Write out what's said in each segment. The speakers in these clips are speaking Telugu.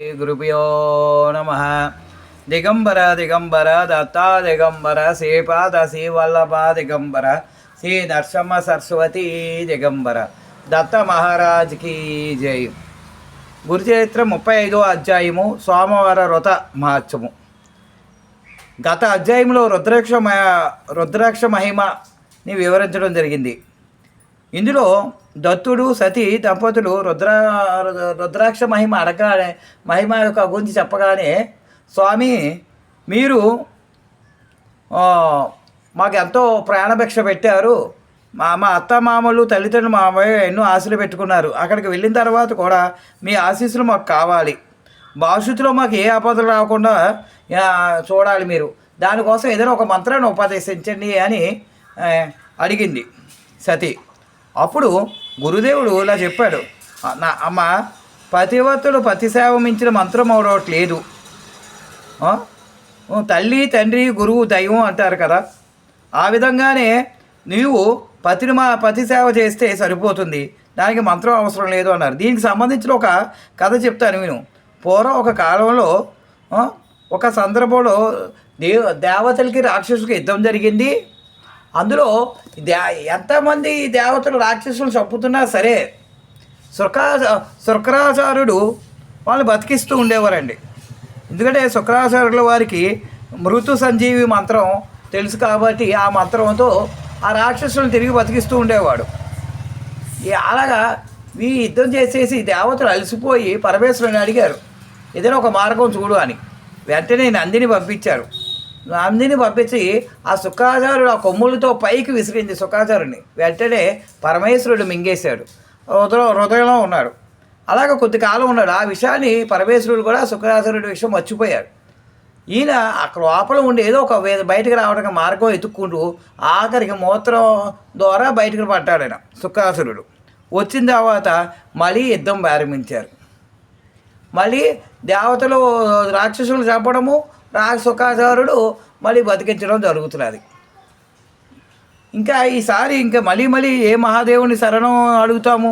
గురుభ్యో నమ దిగంబర దిగంబర దత్తా దిగంబర శ్రీపాద శ్రీవల్లభ దిగంబర శ్రీ నరసమ్మ సరస్వతి దిగంబర దత్త మహారాజ్కి జై గురుచరిత్ర ముప్పై ఐదో అధ్యాయము సోమవార వ్రత మహత్సము గత అధ్యాయంలో రుద్రాక్ష రుద్రాక్ష మహిమని వివరించడం జరిగింది. ఇందులో దత్తుడు సతి దంపతులు రుద్ర రుద్రాక్ష మహిమ అడగా మహిమ యొక్క గురించి చెప్పగానే స్వామి మీరు మాకు ఎంతో ప్రాణభిక్ష పెట్టారు. మా మా అత్త మామలు తల్లిదండ్రులు మా అమ్మాయి ఎన్నో ఆశలు పెట్టుకున్నారు. అక్కడికి వెళ్ళిన తర్వాత కూడా మీ ఆశీస్సులు మాకు కావాలి. భవిష్యత్తులో మాకు ఏ ఆపదలు రాకుండా చూడాలి మీరు. దానికోసం ఏదైనా ఒక మంత్రాన్ని ఉపదేశించండి అని అడిగింది సతీ. అప్పుడు గురుదేవుడు ఇలా చెప్పాడు. నా అమ్మ పతివర్తుడు పతి సేవ మించిన మంత్రం అవడట్లేదు తల్లి తండ్రి గురువు దైవం అంటారు కదా. ఆ విధంగానే నీవు పతిని మా పతి సేవ చేస్తే సరిపోతుంది. దానికి మంత్రం అవసరం లేదు అన్నారు. దీనికి సంబంధించిన ఒక కథ చెప్తాను నేను. పూర్వం ఒక కాలంలో ఒక సందర్భంలో దేవ దేవతలకి రాక్షసుకి యుద్ధం జరిగింది. అందులో దే ఎంతమంది దేవతలు రాక్షసులు చంపుతున్నా సరే శుక్రా శుక్రాచార్యుడు వాళ్ళు బతికిస్తూ ఉండేవారండి. ఎందుకంటే శుక్రాచార్యుల వారికి మృతు సంజీవి మంత్రం తెలుసు కాబట్టి ఆ మంత్రంతో ఆ రాక్షసులను తిరిగి బతికిస్తూ ఉండేవాడు. ఈ అలాగా ఈ యుద్ధం చేసేసి దేవతలు అలసిపోయి పరమేశ్వరుని అడిగారు ఏదైనా ఒక మార్గం చూడు అని. వెంటనే నందిని పంపించారు. నందిని పంపించి ఆ శుక్రాచార్యుడు ఆ కొమ్ములతో పైకి విసిరింది సుఖాచారుని వెంటనే పరమేశ్వరుడు మింగేశాడు. హృదయ హృదయంలో ఉన్నాడు. అలాగ కొద్ది కాలం ఉన్నాడు. ఆ విషయాన్ని పరమేశ్వరుడు కూడా శుక్రాచార్యుడి విషయం మర్చిపోయాడు. ఈయన అక్కడ లోపల ఉండి ఏదో ఒక బయటకు రావడానికి మార్గం ఎత్తుక్కుంటూ ఆఖరికి మూత్రం ద్వారా బయటకు పడ్డాడు ఆయన శుక్రాసురుడు వచ్చిన తర్వాత మళ్ళీ యుద్ధం ప్రారంభించారు. మళ్ళీ దేవతలు రాక్షసులు చంపడము రా మళ్ళీ బతికించడం జరుగుతున్నది. ఇంకా ఈసారి ఇంకా మళ్ళీ మళ్ళీ ఏ మహాదేవుని శరణం అడుగుతాము?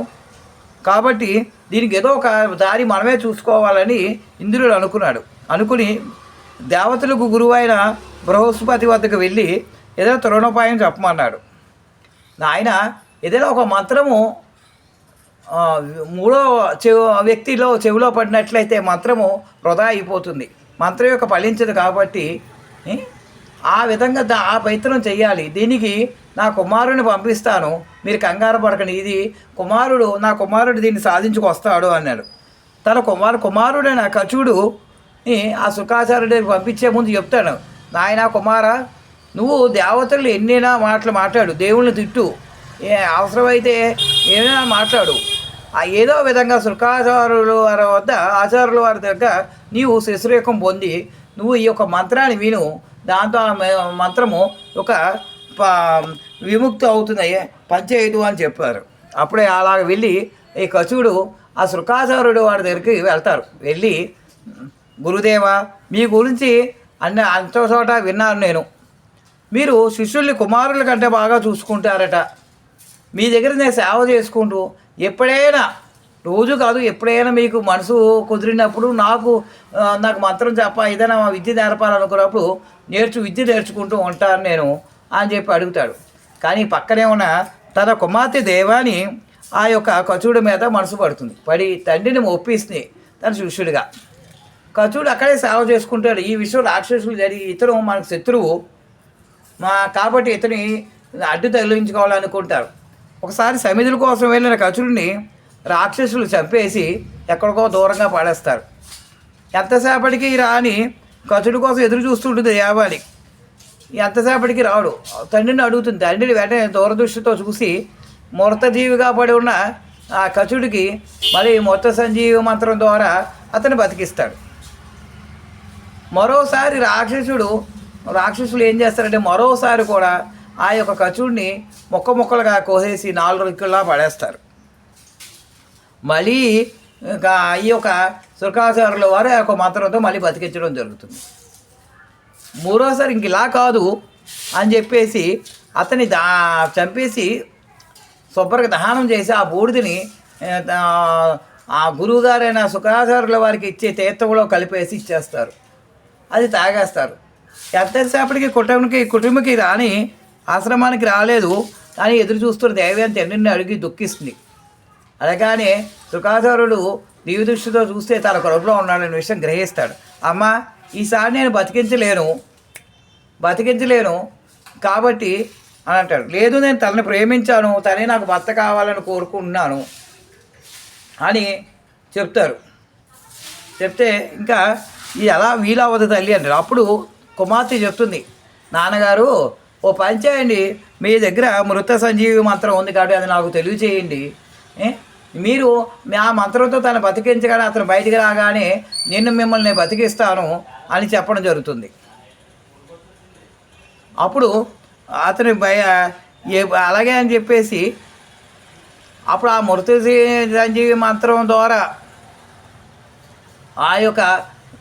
కాబట్టి దీనికి ఏదో ఒక దారి మనమే చూసుకోవాలని ఇంద్రుడు అనుకున్నాడు. అనుకుని దేవతలకు గురువైన బృహస్పతి వద్దకు వెళ్ళి ఏదో తరుణోపాయం చెప్పమన్నాడు. ఆయన ఏదైనా ఒక మంత్రము మూడో చెవు వ్యక్తిలో చెవిలో పడినట్లయితే మంత్రము వృధా అయిపోతుంది. మంత్రం యొక్క ఫలించదు కాబట్టి ఆ విధంగా దా ఆ ప్రయత్నం చేయాలి దీనికి నా కుమారుని పంపిస్తాను. మీరు కంగారు పడకండి. ఇది కుమారుడు నా కుమారుడు దీన్ని సాధించుకొస్తాడు అన్నాడు. తన కుమారు కుమారుడైన కచుడు ఆ సుఖాచార్యుడి పంపించే ముందు చెప్తాడు నాయన కుమార నువ్వు దేవతలు ఎన్నైనా మాటలు మాట్లాడు. దేవుళ్ళని తిట్టు. ఏ అవసరమైతే ఏమైనా మాట్లాడు. ఏదో విధంగా శుక్రాచార్యుల వారి వద్ద ఆచారుల వారి దగ్గర నీవు శిశురేఖం పొంది నువ్వు ఈ యొక్క మంత్రాన్ని విను. దాంతో ఆ మంత్రము ఒక విముక్తి అవుతుంది పంచేయదు అని చెప్పారు. అప్పుడే అలా వెళ్ళి ఈ కచుడు ఆ శృకాచార్యుడు వారి దగ్గరికి వెళ్తారు. వెళ్ళి గురుదేవ మీ గురించి అన్న అంత చోట విన్నాను నేను. మీరు శిష్యుల్ని కుమారుల కంటే బాగా చూసుకుంటారట. మీ దగ్గర నేను సేవ చేసుకుంటూ ఎప్పుడైనా రోజు కాదు ఎప్పుడైనా మీకు మనసు కుదిరినప్పుడు నాకు నాకు మంత్రం చెప్ప ఏదైనా విద్య నేర్పాలనుకున్నప్పుడు నేర్చు విద్య నేర్చుకుంటూ ఉంటాను నేను అని చెప్పి అడుగుతాడు. కానీ పక్కనే ఉన్న తన కుమార్తె దేవాని ఆ యొక్క కచుడు మీద మనసు పడుతుంది. పడి తండ్రిని ఒప్పిస్తుంది తన శిష్యుడిగా. కచుడు అక్కడే సేవ చేసుకుంటాడు. ఈ విషయం రాక్షసులు జరిగి ఇతను మనకు శత్రువు. మా కాబట్టి ఇతని అడ్డు తగిలించుకోవాలనుకుంటారు. ఒకసారి సమిధుల కోసం వెళ్ళిన ఖర్చుల్ని రాక్షసులు చంపేసి ఎక్కడికో దూరంగా పడేస్తారు. ఎంతసేపటికి రాని కచుడి కోసం ఎదురు చూస్తుంటుంది యావాలి ఎంతసేపటికి రాడు? తండ్రిని అడుగుతుంది. తండ్రిని వెంటనే దూరదృష్టితో చూసి మృతజీవిగా పడి ఉన్న ఆ కచుడికి మళ్ళీ మొత్త సంజీవి మంత్రం ద్వారా అతను బతికిస్తాడు. మరోసారి రాక్షసుడు రాక్షసులు ఏం చేస్తారంటే మరోసారి కూడా ఆ యొక్క కచుడిని మొక్క మొక్కలుగా కోసేసి నాలుగు రిక్కుల్లా పడేస్తారు. మళ్ళీ ఇంకా ఈ యొక్క సుఖాచారుల వారు ఆ యొక్క మంత్రంతో మళ్ళీ బతికించడం జరుగుతుంది. మూడోసారి ఇంక ఇలా కాదు అని చెప్పేసి అతని దా చంపేసి శుభ్రంగా దహనం చేసి ఆ బూడిదని ఆ, గురువుగారైన సుఖాచారుల వారికి ఇచ్చే తీర్థంలో కలిపేసి ఇచ్చేస్తారు. అది తాగేస్తారు. ఎంతసేపటికి కుటుంబకి కుటుంబకి రాని ఆశ్రమానికి రాలేదు. కానీ ఎదురు చూస్తున్న దేవి తండ్రిని అడిగి దుఃఖిస్తుంది. అలాగానే సుఖాచారుడు దివ్య దృష్టితో చూస్తే తన కడుపులో ఉన్నాడనే విషయం గ్రహిస్తాడు. అమ్మ ఈసారి నేను బతికించలేను. బతికించలేను కాబట్టి అని అంటాడు. లేదు నేను తనని ప్రేమించాను. తనే నాకు భర్త కావాలని కోరుకుంటున్నాను అని చెప్తారు. చెప్తే ఇంకా ఇది ఎలా వీలవ్వదు తల్లి అంటారు. అప్పుడు కుమార్తె చెప్తుంది నాన్నగారు ఓ పని చేయండి. మీ దగ్గర మృత సంజీవి మంత్రం ఉంది కాబట్టి అది నాకు తెలియచేయండి. మీరు ఆ మంత్రంతో తను బతికించగానే అతను బయటికి రాగానే నేను మిమ్మల్ని బతికిస్తాను అని చెప్పడం జరుగుతుంది. అప్పుడు అతని భయ అలాగే అని చెప్పేసి అప్పుడు ఆ మృత సంజీవి మంత్రం ద్వారా ఆ యొక్క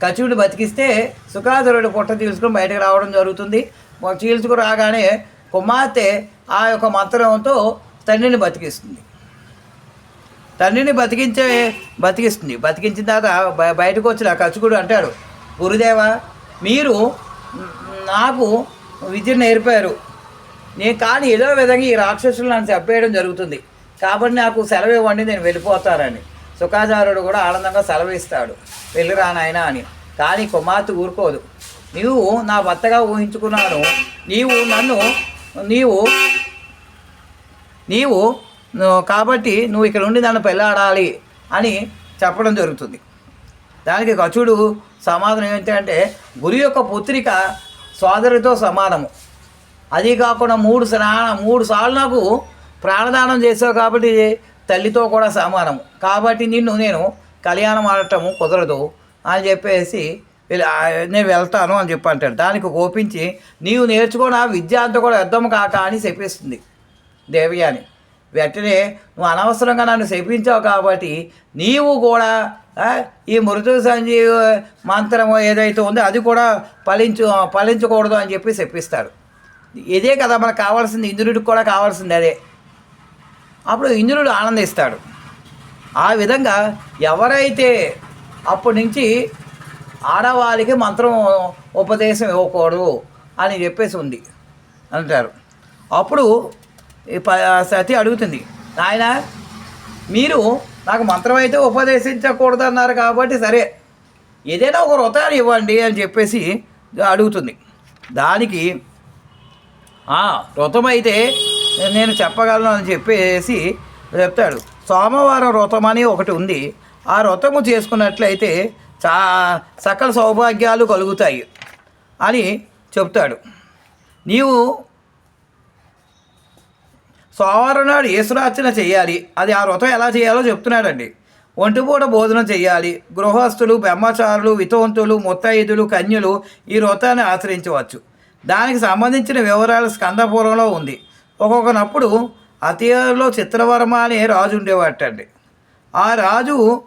కచుడు బతికిస్తే సుఖాధరుడు పుట్ట తీసుకుని బయటకు రావడం జరుగుతుంది. చీల్చుకు రాగానే కుమార్తె ఆ యొక్క మంత్రంతో తండ్రిని బతికిస్తుంది. తండ్రిని బతికించే బతికిస్తుంది. బతికించిన తర్వాత బయటకు వచ్చిన కచుకుడు అంటాడు గురుదేవ మీరు నాకు విద్య నేర్పారు. నేను కానీ ఏదో విధంగా ఈ రాక్షసులు నన్ను చెప్పేయడం జరుగుతుంది. కాబట్టి నాకు సెలవు ఇవ్వండి నేను వెళ్ళిపోతానని. సుఖాచారుడు కూడా ఆనందంగా సెలవు ఇస్తాడు. వెళ్ళిరా నాయనా అని. కానీ కుమార్తె ఊరుకోదు. నీవు నా భర్తగా ఊహించుకున్నాను. నీవు నన్ను నీవు నీవు కాబట్టి నువ్వు ఇక్కడ ఉండి నన్ను పెళ్ళాడాలి అని చెప్పడం జరుగుతుంది. దానికి కచుడు సమాధానం ఏంటంటే గురి యొక్క పుత్రిక సోదరితో సమానము. అది కాకుండా మూడు స్నాన మూడు సార్లు నాకు ప్రాణదానం చేసావు కాబట్టి తల్లితో కూడా సమానము. కాబట్టి నిన్ను నేను కళ్యాణం ఆడటము కుదరదు అని చెప్పేసి నేను వెళ్తాను అని చెప్పి అంటాడు. దానికి కోపించి నీవు నేర్చుకున్న విద్య అంతా కూడా యుద్ధం కాక అని చెప్పిస్తుంది దేవయాని. వెంటనే నువ్వు అనవసరంగా నన్ను శపించావు కాబట్టి నీవు కూడా ఈ మృదు సంజీవ మంత్రము ఏదైతే ఉందో అది కూడా ఫలించు ఫలించకూడదు అని చెప్పి చెప్పిస్తాడు ఇదే కదా మనకు కావాల్సింది ఇంద్రుడికి కూడా కావాల్సింది అదే. అప్పుడు ఇంద్రుడు ఆనందిస్తాడు. ఆ విధంగా ఎవరైతే అప్పటి నుంచి ఆడవాళ్ళకి మంత్రం ఉపదేశం ఇవ్వకూడదు అని చెప్పేసి ఉంది అంటారు. అప్పుడు ఈ ప సతి అడుగుతుంది నాయన మీరు నాకు మంత్రం అయితే ఉపదేశించకూడదు అన్నారు కాబట్టి సరే ఏదైనా ఒక వ్రతాన్ని ఇవ్వండి అని చెప్పేసి అడుగుతుంది. దానికి వ్రతం అయితే నేను చెప్పగలను అని చెప్పేసి చెప్తాడు. సోమవారం వ్రతం అని ఒకటి ఉంది. ఆ వ్రతము చేసుకున్నట్లయితే చా సకల సౌభాగ్యాలు కలుగుతాయి అని చెప్తాడు. నీవు సోమవారం నాడు ఈశ్వరార్చన చేయాలి. అది ఆ వ్రతం ఎలా చేయాలో చెప్తున్నాడండి. ఒంటిపూట భోజనం చేయాలి. గృహస్థులు బ్రహ్మచారులు వితవంతులు ముత్తైదులు కన్యలు ఈ వ్రతాన్ని ఆచరించవచ్చు. దానికి సంబంధించిన వివరాలు స్కందపూర్వంలో ఉంది. ఒక్కొక్కనప్పుడు అతిలో చిత్రవర్మ అనే రాజు ఉండేవాటండి. ఆ రాజు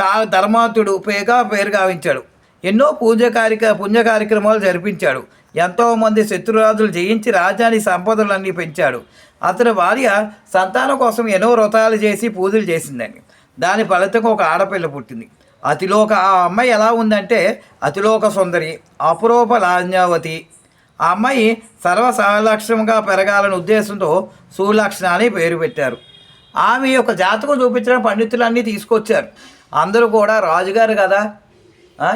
చాలా ధర్మాతుడు పేగా పేరు గావించాడు ఎన్నో పూజ కార్యక పుణ్య కార్యక్రమాలు జరిపించాడు. ఎంతోమంది శత్రురాజులు జయించి రాజాని సంపదలన్నీ పెంచాడు. అతని భార్య సంతానం కోసం ఎన్నో వ్రతాలు చేసి పూజలు చేసిందని దాని ఫలితంగా ఒక ఆడపిల్ల పుట్టింది. అతిలోక ఆ అమ్మాయి ఎలా ఉందంటే అతిలోక సుందరి అపురూప లాజ్ఞావతి. ఆ అమ్మాయి సర్వసహలక్ష్యంగా పెరగాలనే ఉద్దేశంతో సులక్షణ అని పేరు పెట్టారు. ఆమె యొక్క జాతకం చూపించిన పండితులన్నీ తీసుకొచ్చారు. అందరూ కూడా రాజుగారు కదా.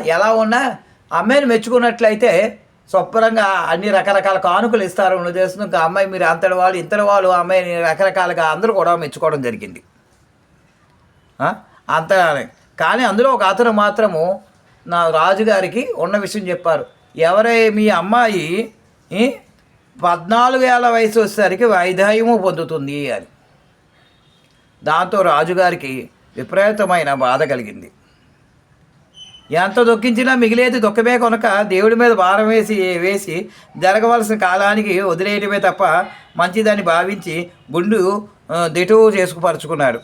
ఎలా ఉన్నా అమ్మాయిని మెచ్చుకున్నట్లయితే శుభ్రంగా అన్ని రకరకాల కానుకలు ఇస్తారు. ఉద్దేశం ఇంకా అమ్మాయి మీరు అంతటి వాళ్ళు ఇంతటి వాళ్ళు అమ్మాయిని రకరకాలుగా అందరూ కూడా మెచ్చుకోవడం జరిగింది. ఆ? అంత కానీ అందులో ఒక అతను మాత్రము నా రాజుగారికి ఉన్న విషయం చెప్పారు. ఎవరై మీ అమ్మాయి పద్నాలుగు ఏళ్ళ వయసు వచ్చేసరికి వైదాయము పొందుతుంది అని. దాంతో రాజుగారికి విపరీతమైన బాధ కలిగింది. ఎంత దొక్కించినా మిగిలేది దొక్కమే కొనక దేవుడి మీద భారం వేసి వేసి జరగవలసిన కాలానికి వదిలేయడమే తప్ప మంచిదని భావించి గుండు దిటువు చేసుకుపరుచుకున్నాడు.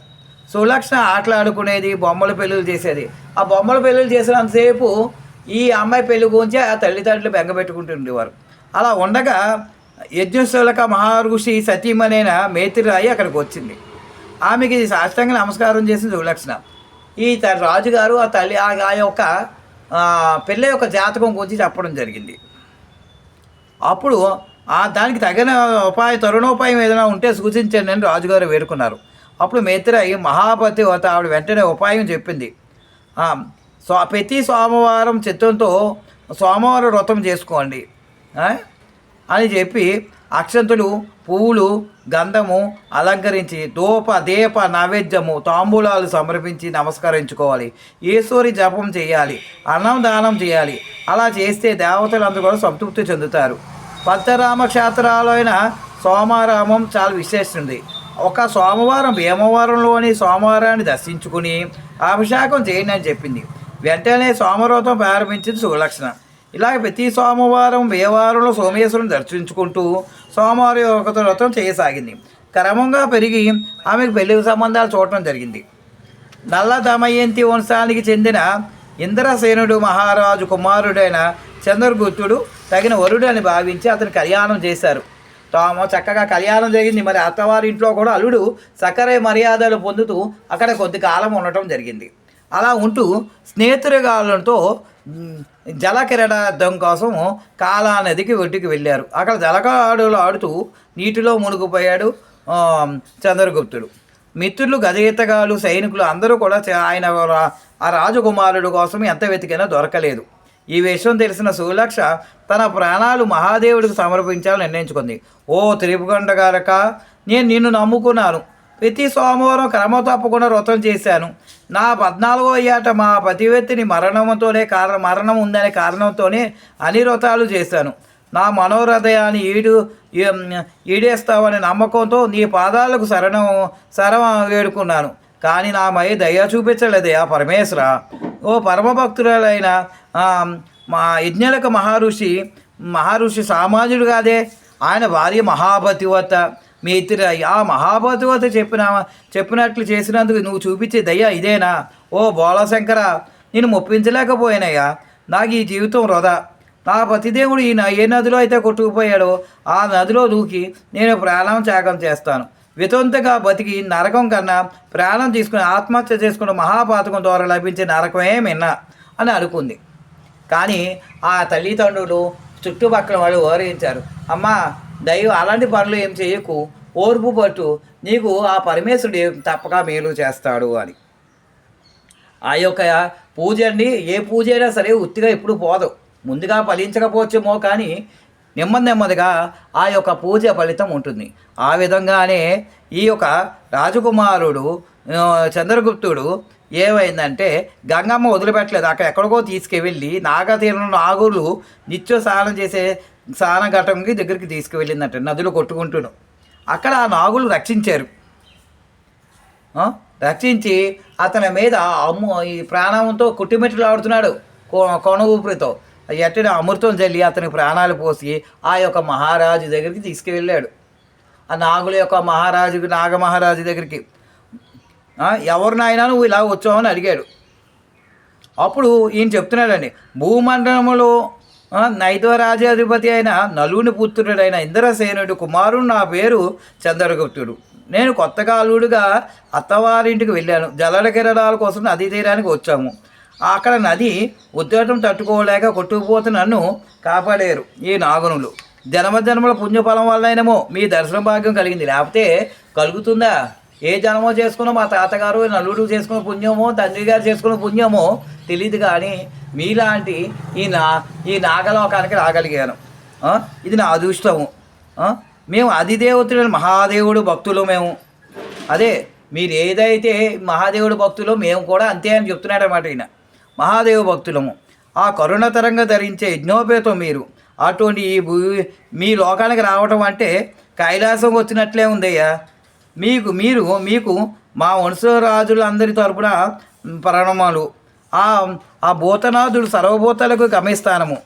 సులక్షణ ఆటలాడుకునేది బొమ్మల పెళ్ళిళ్ళు చేసేది. ఆ బొమ్మల పెళ్ళిళ్ళు చేసినంతసేపు ఈ అమ్మాయి పెళ్ళి గురించి ఆ తల్లిదండ్రులు బెంగపెట్టుకుంటుండేవారు. అలా ఉండగా యజ్ఞశూలక మహారుషి సతీమనైన మేతిరాయి అక్కడికి వచ్చింది. ఆమెకి సాష్టాంగ నమస్కారం చేసిన సులక్షణ ఈ త- రాజుగారు ఆ తల్లి ఆ యొక్క పిల్ల యొక్క జాతకం గురించి చెప్పడం జరిగింది. అప్పుడు ఆ దానికి తగిన ఉపాయ తరుణోపాయం ఏదైనా ఉంటే సూచించండి అని రాజుగారు వేడుకున్నారు. అప్పుడు మేత్రాయి మహాపతి వత ఆవిడ వెంటనే ఉపాయం చెప్పింది. సో ప్రతి సోమవారం చిత్తంతో సోమవారం వ్రతం చేసుకోండి. అని చెప్పి అక్షంతులు పువ్వులు గంధము అలంకరించి దూప దీప నైవేద్యము తాంబూలాలు సమర్పించి నమస్కరించుకోవాలి. ఈశ్వరి జపం చేయాలి అన్నం దానం చేయాలి. అలా చేస్తే దేవతలందరూ కూడా సంతృప్తి చెందుతారు. పంచరామ క్షేత్రాలైన అయిన సోమారామం చాలా విశేషింది. ఒక సోమవారం భీమవరంలోని సోమవారాన్ని దర్శించుకుని అభిషేకం చేయండి అని చెప్పింది. వెంటనే సోమవ్రతం ప్రారంభించింది సులక్షణ. ఇలాగ ప్రతి సోమవారం వేవారంలో సోమేశ్వరుని దర్శించుకుంటూ సోమవారం ఒక వ్రతం చేయసాగింది. క్రమంగా పెరిగి ఆమెకు పెళ్ళి సంబంధాలు చూడటం జరిగింది. నల్ల దమయంతి వంశానికి చెందిన ఇంద్రసేనుడు మహారాజు కుమారుడైన చంద్రగుప్తుడు తగిన వరుడు అని భావించి అతను కళ్యాణం చేశారు. తాము చక్కగా కళ్యాణం జరిగింది. మరి అత్తవారి ఇంట్లో కూడా అల్లుడు సకరే మర్యాదలు పొందుతూ అక్కడ కొద్ది కాలం ఉండటం జరిగింది. అలా ఉంటూ స్నేహితురాలతో మ్, జలకిరీటార్థం కోసం కాలా నదికి ఒడ్డుకి వెళ్ళారు. అక్కడ జలకాడులు ఆడుతూ నీటిలో మునిగిపోయాడు చంద్రగుప్తుడు. మిత్రులు గజయితగాలు సైనికులు అందరూ కూడా ఆయన ఆ రాజకుమారుడు కోసం ఎంత వెతికినా దొరకలేదు. ఈ విషయం తెలిసిన సులక్ష తన ప్రాణాలు మహాదేవుడికి సమర్పించాలని నిర్ణయించుకుంది. ఓ త్రిపుకొండ గారక నేను నిన్ను నమ్ముకున్నాను. ప్రతి సోమవారం క్రమం తప్పకుండా వ్రతం చేశాను. నా పద్నాలుగో ఏట మా పతివ్యక్తిని మరణంతోనే కారణం మరణం ఉందనే కారణంతోనే అన్ని వ్రతాలు చేశాను. నా మనోహృదయాన్ని ఈడు ఈడేస్తావనే నమ్మకంతో నీ పాదాలకు శరణం శరం వేడుకున్నాను. కానీ నా మై దయ చూపించలేదయా పరమేశ్వర. ఓ పరమభక్తురాలైన మా యజ్ఞలకు మహర్షి మహర్షి సామాన్యుడు కాదే. ఆయన భార్య మహాపతివత మీ ఇద్దరు ఆ మహాపతివత చెప్పిన చెప్పినట్లు చేసినందుకు నువ్వు చూపించే దయ ఇదేనా? ఓ బోళశంకర నేను మొప్పించలేకపోయానయ్యా. నాకు ఈ జీవితం వృధా. నా పతిదేవుడు ఈ న- ఏ నదిలో అయితే కొట్టుకుపోయాడో ఆ నదిలో దూకి నేను ప్రాణం త్యాగం చేస్తాను. వితంతగా బతికి నరకం కన్నా ప్రాణం తీసుకుని ఆత్మహత్య చేసుకున్న మహాపాతకం ద్వారా లభించే నరకమే మిన్న అని అనుకుంది. కానీ ఆ తల్లిదండ్రులు చుట్టుపక్కల వాళ్ళు ఓరించారు అమ్మా దైవం అలాంటి పనులు ఏం చేయకు. ఓర్పు పట్టు. నీకు ఆ పరమేశ్వరుడు ఏం తప్పక మేలు చేస్తాడు అని. ఆ యొక్క పూజ అండి ఏ పూజ అయినా సరే ఉత్తిగా ఎప్పుడు పోదు. ముందుగా ఫలించకపోవచ్చేమో కానీ నెమ్మది నెమ్మదిగా ఆ యొక్క పూజ ఫలితం ఉంటుంది. ఆ విధంగానే ఈ యొక్క రాజకుమారుడు చంద్రగుప్తుడు ఏమైందంటే గంగమ్మ వదిలిపెట్టలేదు. అక్కడ ఎక్కడికో తీసుకువెళ్ళి నాగతీరంలో నాగులు నిత్య స్నానం చేసే స్నాన ఘటంకి దగ్గరికి తీసుకువెళ్ళిందంట నదులు కొట్టుకుంటూను అక్కడ ఆ నాగులు రక్షించారు. రక్షించి అతని మీద అమ్ము ఈ ప్రాణంతో కుట్టిమెట్లు ఆడుతున్నాడు కొన ఊపిరితో ఎట్టిన అమృతం చల్లి అతని ప్రాణాలు పోసి ఆ యొక్క మహారాజు దగ్గరికి తీసుకువెళ్ళాడు. ఆ నాగుల యొక్క మహారాజుకి నాగమహారాజు దగ్గరికి. ఎవరు నాయన నువ్వు ఇలా వచ్చావని అడిగాడు. అప్పుడు ఈయన చెప్తున్నాడండి భూమండలంలో నైదవ రాజాధిపతి అయిన నలుని పుత్రుడైన ఇంద్రసేనుడు కుమారుడు నా పేరు చంద్రగుప్తుడు. నేను కొత్తగా అల్లుడుగా అత్తవారింటికి వెళ్ళాను. జలడ కిరణాల కోసం నదీ తీరానికి వచ్చాము. అక్కడ నది ఉద్యోగం తట్టుకోలేక కొట్టుకుపోతూ నన్ను కాపాడారు ఈ నాగునులు. జన్మ జన్మల పుణ్యఫలం వల్లనేమో మీ దర్శన భాగ్యం కలిగింది. లేకపోతే కలుగుతుందా? ఏ జన్మో చేసుకున్న మా తాతగారు నలుడు చేసుకున్న పుణ్యమో తండ్రి గారు చేసుకున్న పుణ్యమో తెలియదు కానీ మీలాంటి ఈ నా ఈ నాగలోకానికి రాగలిగాను. ఇది నా అదృష్టము. మేము అధిదేవతుడు మహాదేవుడు భక్తులు మేము. అదే మీరు ఏదైతే మహాదేవుడు భక్తులో మేము కూడా అంతే అని చెప్తున్నాడన్నమాట ఈయన. మహాదేవ భక్తులము. ఆ కరుణతరంగా ధరించే యజ్ఞోపేతం మీరు. అటువంటి ఈ భూ మీ లోకానికి రావటం అంటే కైలాసం వచ్చినట్లే ఉందయ్యా. మీకు మీరు మీకు మా వంశరాజులందరి తరపున ప్రణమాలు. ఆ ఆ భూతనాథుడు సర్వభూతాలకు గమ్యస్థానము.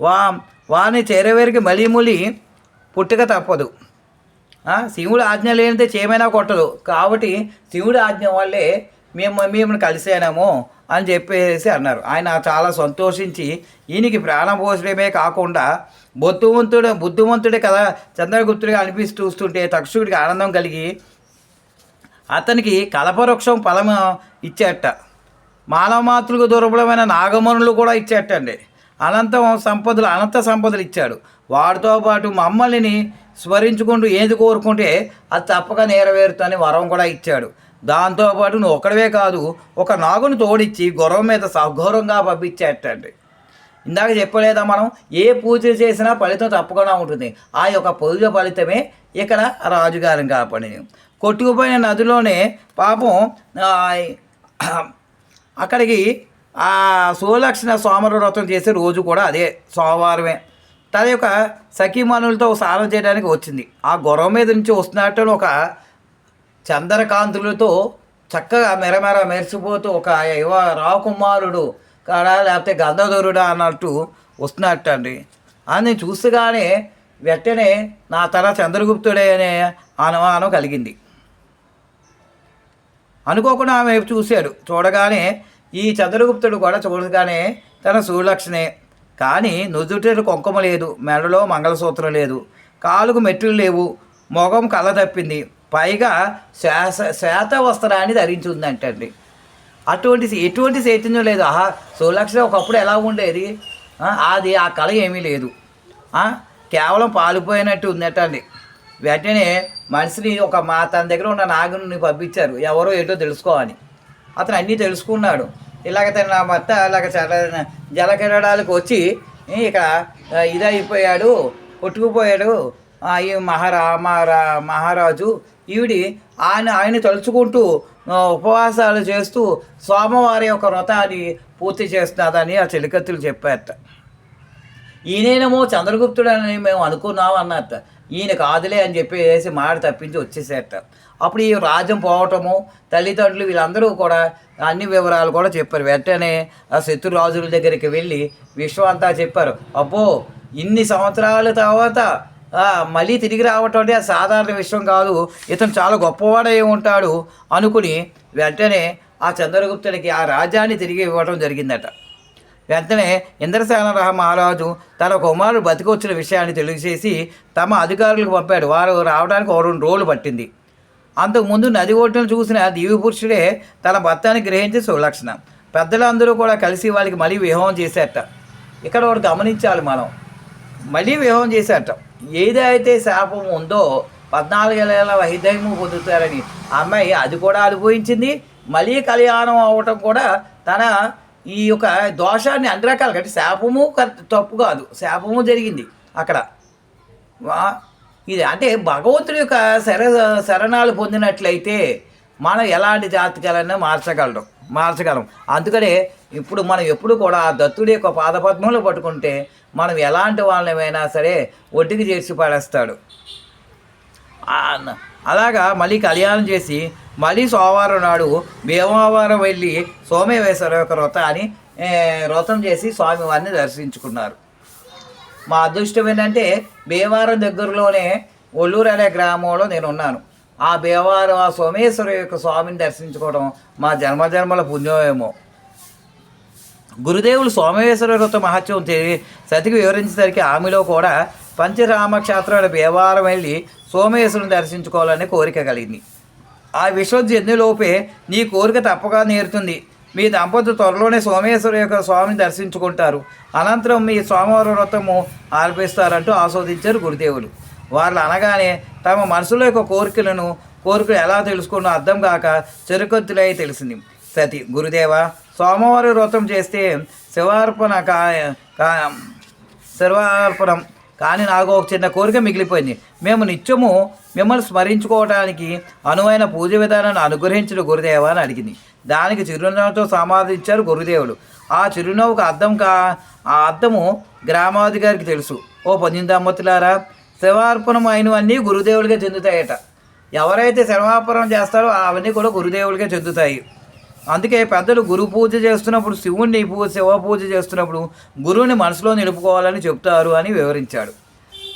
వా వాని చేరవేరికి మలిములి పుట్టుక తప్పదు. శివుడు ఆజ్ఞ లేనిదే చేయమైనా కొట్టదు. కాబట్టి శివుడి ఆజ్ఞ వల్లే మేము మేము కలిసానేమో అని చెప్పేసి అన్నారు. ఆయన చాలా సంతోషించి ఈయనకి ప్రాణం పోసడమే కాకుండా బుద్ధివంతుడు బుద్ధివంతుడే కదా చంద్రగుప్తుడిగా అనిపిస్తూ చూస్తుంటే తక్షుడికి ఆనందం కలిగి అతనికి కలపవృక్షం ఫలం ఇచ్చేట. మానవమాతృకు దుర్బలమైన నాగమణులు కూడా ఇచ్చేటండి. అనంత సంపదలు అనంత సంపదలు ఇచ్చాడు. వాడితో పాటు మమ్మల్ని స్మరించుకుంటూ ఏది కోరుకుంటే అది తప్పక నెరవేరుతుందని వరం కూడా ఇచ్చాడు. దాంతోపాటు నువ్వు ఒకడవే కాదు ఒక నాగును తోడిచ్చి గుర్రం మీద సగౌరవంగా పంపించేటండి. ఇందాక చెప్పలేదా మనం? ఏ పూజ చేసినా ఫలితం తప్పకుండా ఉంటుంది. ఆ యొక్క పూజ ఫలితమే ఇక్కడ రాజుగారం కాపాడి కొట్టుకుపోయిన నదిలోనే పాపం అక్కడికి ఆ సులక్షణ సోమర వ్రతం చేసే రోజు కూడా అదే సోమవారమే. తన యొక్క సఖీమణులతో స్నానం చేయడానికి వచ్చింది. ఆ గుర్రం మీద నుంచి వస్తున్నట్టు ఒక చంద్రకాంతులతో చక్కగా మెరమెర మెరిసిపోతూ ఒక యువ రాకుమారుడు కాడా లేకపోతే గంధధరుడా అన్నట్టు వస్తున్నట్టు అండి అని చూస్తగానే వెంటనే నా తల చంద్రగుప్తుడే అనే అనుమానం కలిగింది. అనుకోకుండా ఆమె వైపు చూశాడు. చూడగానే ఈ చంద్రగుప్తుడు కూడా చూడగానే తన సులక్షణే. కానీ నుదుటిలో కుంకుమ లేదు మెడలో మంగళసూత్రం లేదు కాలుకు మెట్టులు లేవు మొగం కళ్ళ తప్పింది పైగా శ్వాస శ్వేత వస్త్రాన్ని ధరించి ఉందంటండి అటువంటి ఎటువంటి చైతన్యం లేదు. ఆహా సులక్షణ ఒకప్పుడు ఎలా ఉండేది? అది ఆ కళ ఏమీ లేదు. కేవలం పాలిపోయినట్టు ఉందటండి. వెంటనే మనిషిని ఒక మా తన దగ్గర ఉన్న నాగుని పంపించారు. ఎవరో ఏంటో తెలుసుకోవాలి. అతను అన్నీ తెలుసుకున్నాడు. ఇలాగ తన నా భర్త ఇలాగ జల జలకిరడాలకు వచ్చి ఇక్కడ ఇదైపోయాడు కొట్టుకుపోయాడు. ఈ మహారా మహారా మహారాజు ఈవిడి ఆయన ఆయన తలుచుకుంటూ ఉపవాసాలు చేస్తూ సోమవారి యొక్క వ్రతాన్ని పూర్తి చేస్తున్నదని ఆ చెలికత్తులు చెప్పారట. ఈయనేమో చంద్రగుప్తుడు అని మేము అనుకున్నాం అన్నట్ట. ఈయన కాదులే అని చెప్పేసి మాట తప్పించి వచ్చేసేట. అప్పుడు ఈ రాజ్యం పోవటము తల్లిదండ్రులు వీళ్ళందరూ కూడా అన్ని వివరాలు కూడా చెప్పారు. వెంటనే ఆ శత్రురాజుల దగ్గరికి వెళ్ళి విశ్వం అంతా చెప్పారు. అబ్బో ఇన్ని సంవత్సరాల తర్వాత మళ్ళీ తిరిగి రావటం అంటే సాధారణ విషయం కాదు. ఇతను చాలా గొప్పవాడై ఉంటాడు అనుకుని వెంటనే ఆ చంద్రగుప్తుడికి ఆ రాజ్యాన్ని తిరిగి ఇవ్వడం జరిగిందట. వెంటనే ఇంద్రసేన రహ మహారాజు తన కుమారుడు బతికొచ్చిన విషయాన్ని తెలియజేసి తమ అధికారులకు పంపాడు. వారు రావడానికి ఒక రెండు రోజులు పట్టింది. అంతకుముందు నది ఒడ్డున చూసిన దివ్య పురుషుడే తన భర్తని గ్రహించి సులక్షణ. పెద్దలందరూ కూడా కలిసి వాళ్ళకి మళ్ళీ వివాహం చేశారట. ఇక్కడ ఒకటి గమనించాలి మనం. మళ్ళీ వివాహం చేశారట. ఏదైతే శాపం ఉందో పద్నాలుగేళ్ళ వైద్యము పొందుతారని ఆ అమ్మాయి అది కూడా అనుభవించింది. మళ్ళీ కళ్యాణం అవ్వటం కూడా తన ఈ యొక్క దోషాన్ని అన్ని రకాలు అంటే శాపము తప్పు కాదు. శాపము జరిగింది అక్కడ. వా- ఇది అంటే భగవంతుడి యొక్క శర శరణాలు పొందినట్లయితే మనం ఎలాంటి జాతకాలన్నా మార్చగలం మార్చగలం. అందుకనే ఇప్పుడు మనం ఎప్పుడు కూడా ఆ దత్తుడి యొక్క పాదపద్మంలో పట్టుకుంటే మనం ఎలాంటి వాళ్ళమైనా సరే ఒడ్డుకి చేర్చి పడేస్తాడు అలాగా మళ్ళీ కళ్యాణం చేసి మళ్ళీ సోమవారం నాడు భీమవారం వెళ్ళి సోమేశ్వర యొక్క వ్రతాన్ని అని వ్రతం చేసి స్వామివారిని దర్శించుకున్నారు. మా అదృష్టం ఏంటంటే భీమవారం దగ్గరలోనే ఒల్లూరు అనే గ్రామంలో నేను ఉన్నాను ఆ భీమవారం ఆ సోమేశ్వర యొక్క స్వామిని దర్శించుకోవడం మా జన్మజన్మల పుణ్యమేమో గురుదేవులు సోమేశ్వర వ్రత మహత్యం తె- సతికి వివరించేసరికి ఆమెలో కూడా పంచరామక్షేత్రాల దేవాలయం వెళ్ళి సోమేశ్వరుని దర్శించుకోవాలనే కోరిక కలిగింది. ఆ విశ్వం లోపే నీ కోరిక తప్పగా నేరుతుంది. మీ దంపతులు త్వరలోనే సోమేశ్వర యొక్క స్వామిని దర్శించుకుంటారు. అనంతరం మీ సోమవారం వ్రతము ఆర్పిస్తారంటూ ఆస్వాదించారు గురుదేవులు. వాళ్ళు అనగానే తమ మనసులో యొక్క కోరికలను కోరికలు ఎలా తెలుసుకున్నో అర్థం కాక చెరుకొత్తులై తెలిసింది. సతి గురుదేవ సోమవారం వ్రతం చేస్తే శివార్పణ కా శివార్పణం కానీ నాకు ఒక చిన్న కోరిక మిగిలిపోయింది. మేము నిత్యము మిమ్మల్ని స్మరించుకోవడానికి అనువైన పూజ విధానాన్ని అనుగ్రహించిన గురుదేవ అని అడిగింది. దానికి చిరునవ్వుతో సమాధించారు గురుదేవుడు. ఆ చిరునవ్వుకు అర్థం కా ఆ అర్థము గ్రామాధికారికి తెలుసు. ఓ పంచిందమ్మతులారా శివార్పణం అయినవన్నీ గురుదేవుడిగా చెందుతాయట. ఎవరైతే శివార్పణం చేస్తారో అవన్నీ కూడా గురుదేవుడిగా చెందుతాయి. అందుకే పెద్దలు గురు పూజ చేస్తున్నప్పుడు శివుణ్ణి పూజ శివ పూజ చేస్తున్నప్పుడు గురువుని మనసులో నిలుపుకోవాలని చెప్తారు అని వివరించాడు.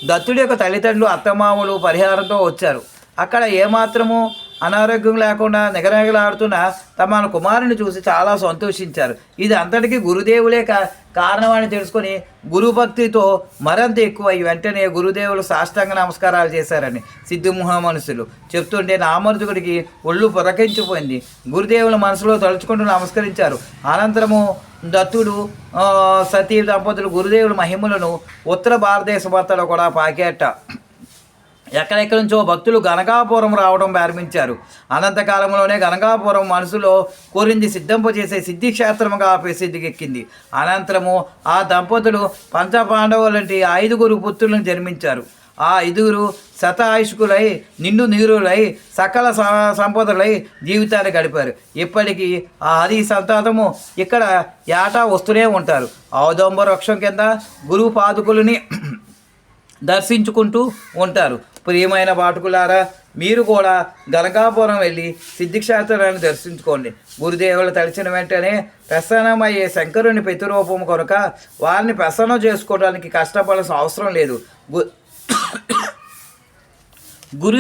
దత్తుడి యొక్క తల్లిదండ్రులు అత్తమామలు పరిహారంతో వచ్చారు. అక్కడ ఏమాత్రము అనారోగ్యం లేకుండా నిగనగలాడుతున్న తమ కుమారుని చూసి చాలా సంతోషించారు. ఇది అంతటికీ గురుదేవులే కా కారణమని తెలుసుకొని గురుభక్తితో మరింత ఎక్కువ వెంటనే గురుదేవులు సాష్టాంగ నమస్కారాలు చేశారని సిద్ధిముహ మనుషులు చెప్తుంటే నామర్జుకుడికి ఒళ్ళు పురకించిపోయింది. గురుదేవుల మనసులో తలుచుకుంటూ నమస్కరించారు. అనంతరము దత్తుడు సతీ దంపతులు గురుదేవుల మహిమలను ఉత్తర భారతదేశ భర్తలో కూడా పాకేట. ఎక్కడెక్కడి నుంచో భక్తులు గనకాపురం రావడం ప్రారంభించారు. అనంతకాలంలోనే గనకాపురం మనసులో కోరింది సిద్ధింపజేసే సిద్ధి క్షేత్రముగా ప్రసిద్ధికెక్కింది అనంతరము ఆ దంపతులు పంచపాండవులంటి ఐదుగురు పుత్రులను జన్మించారు. ఆ ఐదుగురు శతాయుష్కులై నిండు నీరులై సకల స- సంపదలై జీవితాన్ని గడిపారు. ఇప్పటికీ ఆ హరి సంతానము ఇక్కడ ఏటా వస్తూనే ఉంటారు. ఔదంబ వృక్షం కింద గురువు పాదుకులని దర్శించుకుంటూ ఉంటారు. ప్రియమైన బాటుకులారా మీరు కూడా గనకాపురం వెళ్ళి సిద్ధిక్షేత్రాన్ని దర్శించుకోండి. గురుదేవులు తలిచిన వెంటనే ప్రసన్నమయ్యే శంకరుని ప్రతిరూపం కనుక వారిని ప్రసన్నం చేసుకోవడానికి కష్టపడాల్సిన అవసరం లేదు. గు గురు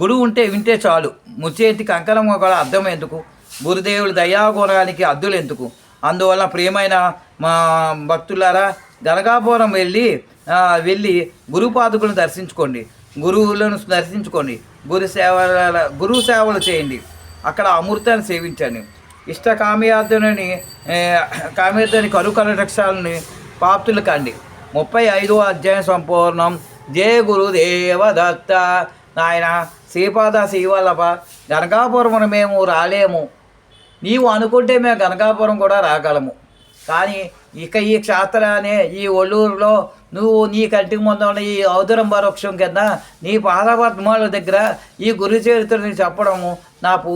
గురువు ఉంటే వింటే చాలు. ముచ్చేతి కంకణం కూడా అర్థం ఎందుకు? గురుదేవుడు దయాగుణానికి అద్దులు ఎందుకు? అందువల్ల ప్రియమైన మా భక్తులారా గనకాపురం వెళ్ళి వెళ్ళి గురుపాదుకులను దర్శించుకోండి. గురువులను దర్శించుకోండి. గురు సేవల గురువు సేవలు చేయండి. అక్కడ అమృతాన్ని సేవించండి. ఇష్ట కామ్యార్థుని కామ్యార్థుని కరుకల రక్షాలని పాప్తులు కండి. ముప్పై ఐదో అధ్యాయం సంపూర్ణం. జయ గురుదేవ దత్త నాయన శ్రీపాద శ్రీవల్లభ గనకాపురం మేము రాలేము. నీవు అనుకుంటే మేము గనకాపురం కూడా రాగలము. కానీ ఇక ఈ క్షేత్రాన్ని ఈ ఒళ్ళూరులో నువ్వు నీ కంటికి ముందు ఉన్న ఈ ఔదరం పరోక్షం కింద నీ పాదపద్మాల దగ్గర ఈ గురు చరిత్రని చెప్పడము నా పూ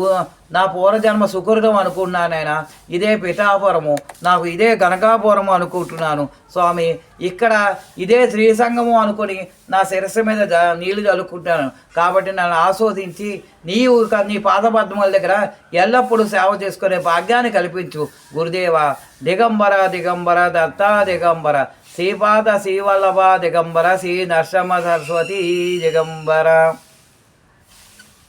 నా పూర్వజన్మ సుకృతం అనుకున్నానైనా ఇదే పిఠాపురము నాకు ఇదే గనకాపురము అనుకుంటున్నాను. స్వామి ఇక్కడ ఇదే శ్రీసంగము అనుకొని నా శిరస్సు మీద జ నీళ్ళు చల్లుకుంటాను కాబట్టి నన్ను ఆస్వాదించి నీవు క- నీ పాదపద్మల దగ్గర ఎల్లప్పుడూ సేవ చేసుకునే భాగ్యాన్ని కల్పించు. గురుదేవ దిగంబర దిగంబర దత్తా దిగంబర. శ్రీపాద శ్రీవల్లభ దిగంబర శ్రీ నరసింహ సరస్వతి దిగంబర.